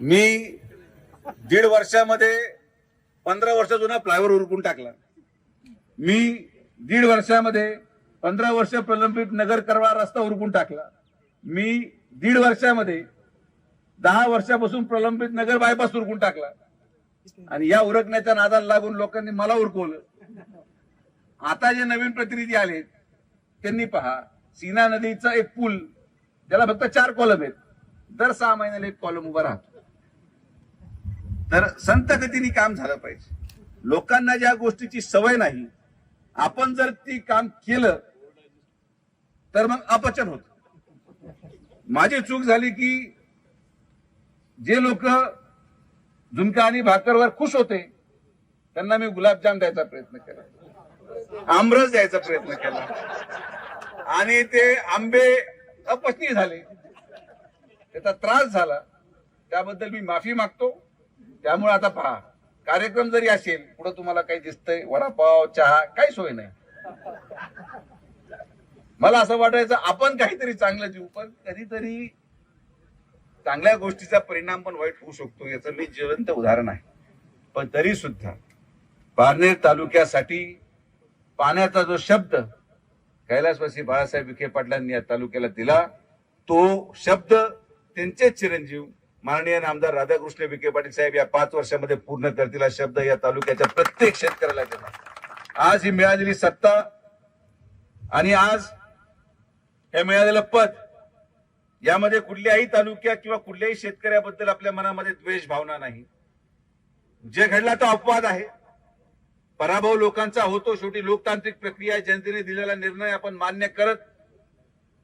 मी दीड वर्षामध्ये पंधरा वर्ष जुना फ्लायओव्हर उरकून टाकला. मी दीड वर्षामध्ये पंधरा वर्ष प्रलंबित नगर करवा रस्ता उरकून टाकला. मी दीड वर्षामध्ये दहा वर्षापासून प्रलंबित नगर बायपास उरकून टाकला. आणि या उरकण्याच्या नादाला लागून लोकांनी मला उरकवलं. आता जे नवीन प्रतिनिधी आले त्यांनी पहा सीना नदीचा एक पूल त्याला फक्त चार कॉलम आहेत. दर सहा महिन्याला एक कॉलम उभा राहतो. तर संत गतीने काम झालं पाहिजे. लोकांना ज्या गोष्टीची सवय नाही आपण जर ती काम केलं तर मग अपचन होत. माझी चूक झाली की जे लोक झुमका आणि भाकरवर खुश होते त्यांना मी गुलाबजाम द्यायचा प्रयत्न केला. आमरस द्यायचा प्रयत्न केला. आणि ते आंबे अपचनीय झाले. त्याचा त्रास झाला. त्याबद्दल मी माफी मागतो. त्यामुळे आता पहा कार्यक्रम जरी असेल पुढे तुम्हाला काही दिसतंय वडापाव चहा काही सोय नाही. मला असं वाटायचं आपण काहीतरी चांगलं देऊ पण कधीतरी चांगल्या गोष्टीचा परिणाम पण वाईट होऊ शकतो याचं मी जिवंत उदाहरण आहे. पण तरी सुद्धा पारनेर तालुक्यासाठी पाण्याचा जो शब्द कैलासवासी बाळासाहेब विखे पाटलांनी या तालुक्याला दिला तो शब्द त्यांचे चिरंजीव माननीय आमदार राधाकृष्ण विखे पाटील साहेब या पाच वर्षामध्ये पूर्ण करतील हा शब्द या तालुक्याच्या प्रत्येक शेतकऱ्याला दिला आज ही मिळालेली सत्ता आणि आज हे मिळालेलं पद यामध्ये कुठल्याही तालुक्या किंवा कुठल्याही शेतकऱ्याबद्दल आपल्या मनामध्ये द्वेष भावना नाही. जे घडला तो अपवाद आहे. पराभव लोकांचा होतो शेवटी लोकतांत्रिक प्रक्रिया जनतेने दिलेला निर्णय आपण मान्य करत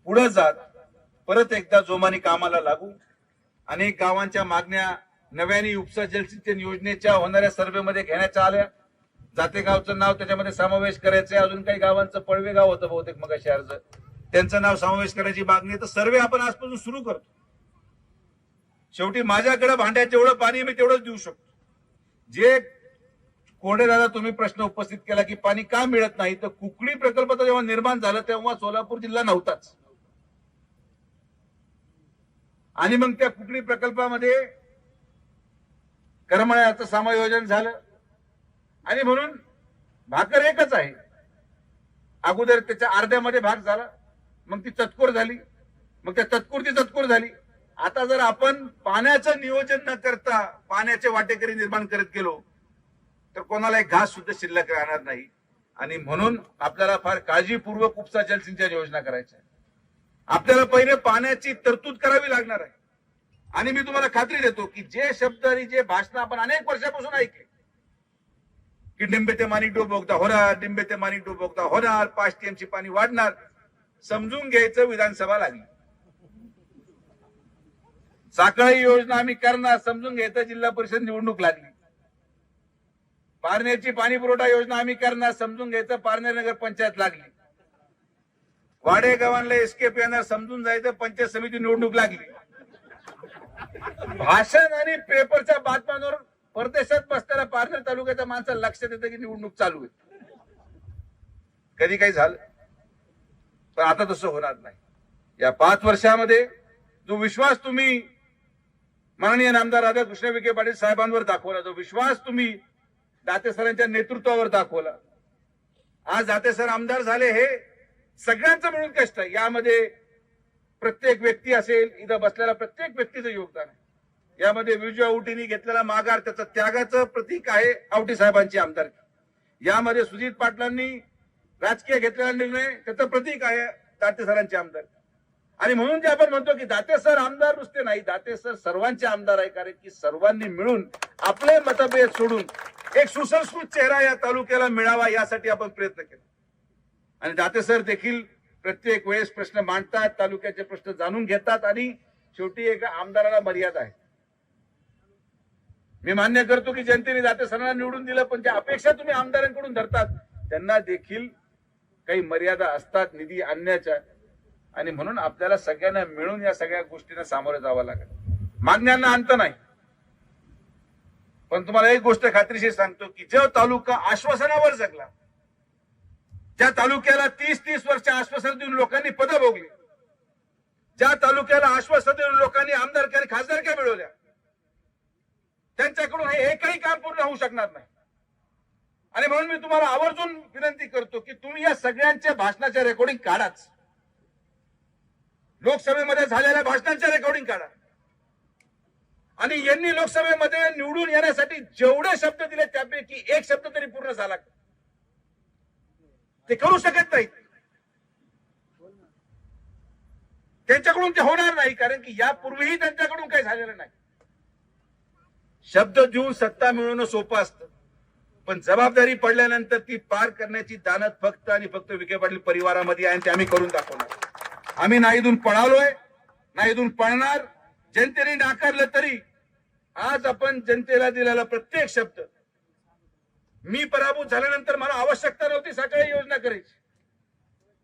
पुढे जात परत एकदा जोमाने कामाला लागू. अनेक गावांच्या मागण्या नव्याने उपसा जलसिंचन योजनेच्या होणाऱ्या सर्व्हेमध्ये घेण्याच्या आल्या. जाते गावचं नाव त्याच्यामध्ये समावेश करायचं अजून काही गावांचं पळवे गाव होतं बहुतेक मग शहरचं त्यांचं नाव समावेश करायची मागणी तर सर्वे आपण आजपासून सुरू करतो. शेवटी माझ्याकडे भांड्यात जेवढं पाणी मी तेवढंच देऊ शकतो. जे कोरडे दादा तुम्ही प्रश्न उपस्थित केला की पाणी का मिळत नाही तर कुकडी प्रकल्प जेव्हा निर्माण झाला तेव्हा सोलापूर जिल्हा नव्हताच. आणि मग त्या कुकडी प्रकल्पामध्ये करमळ्याचं समायोजन झालं. आणि म्हणून भाकर एकच आहे. अगोदर त्याच्या अर्ध्यामध्ये भाग झाला. मग ती चतकोर झाली. मग त्या चतकोरची चतकोर झाली. आता जर आपण पाण्याचं नियोजन न करता पाण्याचे वाटेकरी निर्माण करत गेलो तर कोणाला एक घास सुद्धा शिल्लक राहणार नाही. आणि म्हणून आपल्याला फार काळजीपूर्वक उपसा जलसिंचन योजना करायची आहे. आपल्याला पहिले पाण्याची तरतूद करावी लागणार आहे. आणि मी तुम्हाला खात्री देतो की जे शब्द आणि जे भाषण आपण अनेक वर्षापासून ऐकले की डिंबे ते माणिक डोब बोगदा होणार डिंबे ते माणिक डोब होणार पाच टीएमची पाणी वाढणार समजून घ्यायचं विधानसभा लागली. साखळी योजना आम्ही करणार समजून घ्यायचं जिल्हा परिषद निवडणूक लागली. पारनेरची पाणी पुरवठा योजना आम्ही करणार समजून घ्यायचं पारनेर नगर पंचायत लागली. वाडेगावांना एस्केप येणार समजून जायचं पंचायत समिती निवडणूक लागली. भाषण आणि पेपरच्या बातम्यांवर परदेशात बसताना पारनेर तालुक्याच्या माणसाला लक्षात येतं की निवडणूक चालू आहे. कधी काही झालं. पण आता तसं होणार नाही. या पाच वर्षामध्ये जो विश्वास तुम्ही माननीय नामदार राधाकृष्ण विखे पाटील साहेबांवर दाखवला जो विश्वास तुम्ही दाते सरांच्या नेतृत्वावर दाखवला. आज दाते सर आमदार झाले हे सगळ्यांचं मिळून कष्ट आहे. यामध्ये प्रत्येक व्यक्ती असेल इथं बसलेला प्रत्येक व्यक्तीचं योगदान आहे. यामध्ये विजय औटीने घेतलेला माघार त्याचं त्यागाचं प्रतीक आहे आवटी साहेबांची आमदारकी. यामध्ये सुजित पाटलांनी राजकीय घेतलेला निर्णय त्याचं प्रतीक आहे दाते सरांची आमदार आणि म्हणून जे आपण म्हणतो की दाते सर आमदार नुसते नाही दाते सर सर्वांचे आमदार आहे कारण की सर्वांनी मिळून आपले मतभेद सोडून एक सुसंस्कृत चेहरा या तालुक्याला मिळावा यासाठी आपण प्रयत्न केला. आणि दाते सर देखील प्रत्येक वेळेस प्रश्न मांडतात तालुक्याचे प्रश्न जाणून घेतात आणि शेवटी एका आमदाराला मर्यादा आहे. मी मान्य करतो की जनतेने दाते सरांना निवडून दिलं पण ज्या अपेक्षा तुम्ही आमदारांकडून धरतात त्यांना देखील काही मर्यादा असतात निधी आणण्याच्या. आणि म्हणून आपल्याला सगळ्यांना मिळून या सगळ्या गोष्टींना सामोरे जावं लागेल. मागण्यांना अंत नाही. पण तुम्हाला एक गोष्ट खात्रीशीर सांगतो की जो तालुका आश्वासनावर जगला ज्या तालुक्याला तीस तीस वर्ष आश्वासन देऊन लोकांनी पदं भोगली ज्या तालुक्याला आश्वासन देऊन लोकांनी आमदारक्या आणि खासदारक्या मिळवल्या त्यांच्याकडून हे एकही काम पूर्ण होऊ शकणार नाही. आणि म्हणून मी तुम्हाला आवर्जून विनंती करतो की तुम्ही या सगळ्यांच्या भाषणाच्या रेकॉर्डिंग काढाच. लोकसभेमध्ये झालेल्या भाषणांच्या रेकॉर्डिंग काढा. आणि यांनी लोकसभेमध्ये निवडून येण्यासाठी जेवढे शब्द दिले त्यापैकी एक शब्द तरी पूर्ण झाला का? ते करू शकत नाहीत. त्यांच्याकडून ते होणार नाही कारण की यापूर्वीही त्यांच्याकडून काही झालेलं नाही. शब्द देऊन सत्ता मिळवणं सोपं असतं. पण जबाबदारी पडल्यानंतर ती पार करण्याची दानत फक्त आणि फक्त विखे पाटील परिवारामध्ये आहे आणि ते आम्ही करून दाखवणार. आम्ही ना इथून पळालोय ना इथून पळणार. जनतेने नाकारलं तरी आज आपण जनतेला दिलेला प्रत्येक शब्द मी पराभूत झाल्यानंतर मला आवश्यकता नव्हती करायची.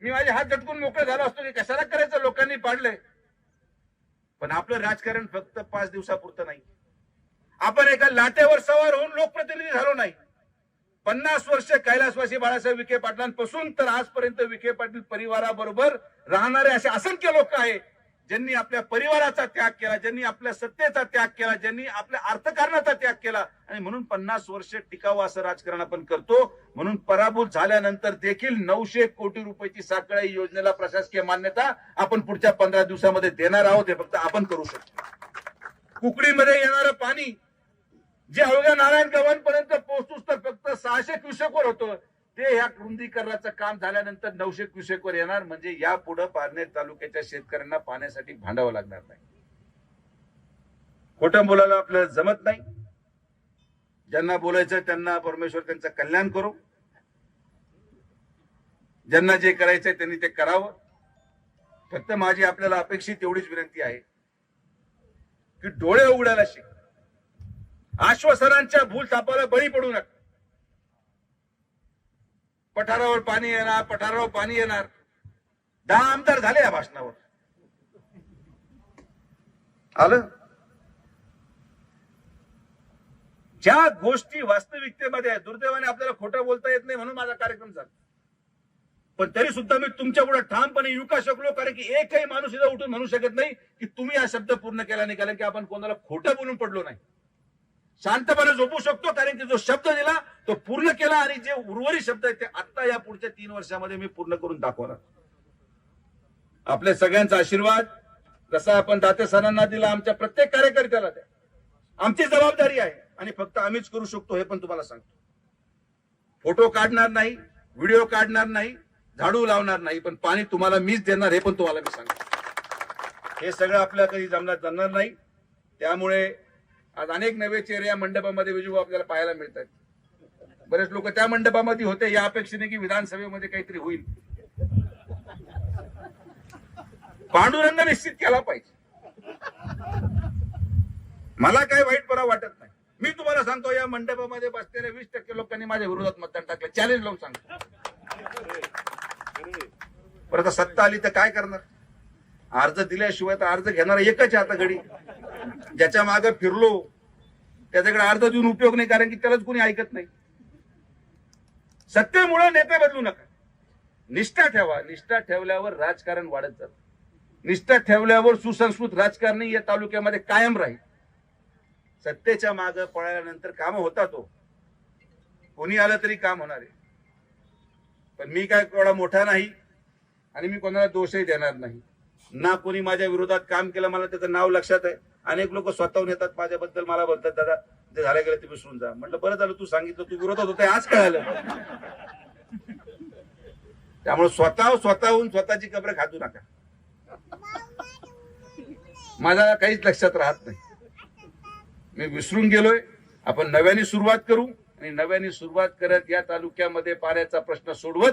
मी माझे हात झटकून मोकळे झालो असतो की कशाला करायचं? लोकांनी पाडलंय. पण आपलं राजकारण फक्त पाच दिवसापुरतं नाही. आपण एका लाटेवर सवार होऊन लोकप्रतिनिधी झालो नाही. पन्नास वर्ष कैलासवासी बाळासाहेब विखे पाटलांपासून तर आजपर्यंत विखे पाटील परिवाराबरोबर राहणारे असे असंख्य लोक आहे ज्यांनी आपल्या परिवाराचा त्याग केला ज्यांनी आपल्या सत्तेचा त्याग केला ज्यांनी आपल्या अर्थकारणाचा त्याग केला आणि म्हणून पन्नास वर्ष टिकावं असं राजकारण आपण करतो. म्हणून पराभूत झाल्यानंतर देखील नऊशे कोटी रुपयाची साखळी योजनेला प्रशासकीय मान्यता आपण पुढच्या पंधरा दिवसामध्ये देणार आहोत. हे फक्त आपण करू शकतो. कुकडीमध्ये येणारं पाणी जे अवघ्या नारायण गव्हाणपर्यंत पोहोचूच तर फक्त सहाशे क्युसेकवर होतं. ते ह्या रुंदीकरणाचं काम झाल्यानंतर नऊशे क्युसेकवर येणार म्हणजे यापुढे पारनेर तालुक्याच्या शेतकऱ्यांना पाण्यासाठी भांडावं लागणार नाही. खोटं बोलायला आपल्याला जमत नाही. ज्यांना बोलायचं त्यांना परमेश्वर त्यांचं कल्याण करू. ज्यांना जे करायचंय त्यांनी ते करावं. फक्त माझी आपल्याला अपेक्षित एवढीच विनंती आहे की डोळे उघडायला शिक. आश्वासनांच्या भूल थापाला बळी पडू नका. पठारावर पाणी येणार पठारावर पाणी येणार. दहा आमदार झाले या भाषणावर. आलं? ज्या गोष्टी वास्तविकतेमध्ये आहेत दुर्दैवाने आपल्याला खोटं बोलता येत नाही म्हणून माझा कार्यक्रम झाला. पण तरी सुद्धा मी तुमच्यापुढे ठामपणे येऊ का शकलो? कारण की एकही माणूस इथं उठून म्हणू शकत नाही की तुम्ही हा शब्द पूर्ण केला नाही कारण की आपण कोणाला खोटं बोलून पडलो नाही. शांतपणे झोपू शकतो कारण की जो शब्द दिला तो पूर्ण केला आणि जे उर्वरित शब्द आहेत ते आता या पुढच्या तीन वर्षामध्ये मी पूर्ण करून दाखवणार. आपल्या सगळ्यांचा आशीर्वाद जसा आपण दाते सरांना दिला आमच्या प्रत्येक कार्यकर्त्याला द्या. आमची जबाबदारी आहे आणि फक्त आम्हीच करू शकतो हे पण तुम्हाला सांगतो. फोटो काढणार नाही व्हिडिओ काढणार नाही झाडू लावणार नाही पण पाणी तुम्हाला मीच देणार हे पण तुम्हाला मी सांगतो. हे सगळं आपल्या कधी जमणार जमणार नाही. त्यामुळे आज अनेक नवे चेहरे या मंडपामध्ये विजू आपल्याला पाहायला मिळतात बरेच लोक त्या मंडपामध्ये होते या अपेक्षेने की विधानसभेमध्ये काहीतरी होईल. पांडुरंग निश्चित केला पाहिजे. मला काही वाईट बरा वाटत नाही. मी तुम्हाला सांगतो या मंडपामध्ये बसलेल्या वीस टक्के लोकांनी माझ्या विरोधात मतदान टाकलं. चॅलेंज लावून सांगतो. परत सत्ता आली तर काय करणार? अर्ज दिल्याशिवाय तर अर्ज घेणार एकच आहे आता घडी. ज्याच्या मागे फिरलो त्याच्याकडे अर्ध देऊन उपयोग नाही कारण की त्यालाच कोणी ऐकत नाही. सत्तेमुळे नेते बदलू नका. निष्ठा ठेवा. निष्ठा ठेवल्यावर राजकारण वाढत जात. निष्ठा ठेवल्यावर सुसंस्कृत राजकारणी या तालुक्यामध्ये कायम राहील. सत्तेच्या मागे पळाल्यानंतर काम होतात तो कोणी आलं तरी काम होणार आहे. पण मी काय एवढा मोठा नाही आणि मी कोणाला दोषही देणार नाही. ना कोणी माझ्या विरोधात काम केलं मला त्याचं नाव लक्षात आहे. अनेक लोक स्वतःहून येतात माझ्याबद्दल मला बोलतात दादा ते झालं गेलं ते विसरून जा. म्हटलं बरं झालं तू सांगितलं तू विरोधात होते आज कळालं. त्यामुळे स्वतः स्वतःहून स्वतःची कबर खातू नका. माझा काहीच लक्षात राहत नाही. मी विसरून गेलोय. आपण नव्याने सुरुवात करू आणि नव्याने सुरुवात करत या तालुक्यामध्ये पाण्याचा प्रश्न सोडवत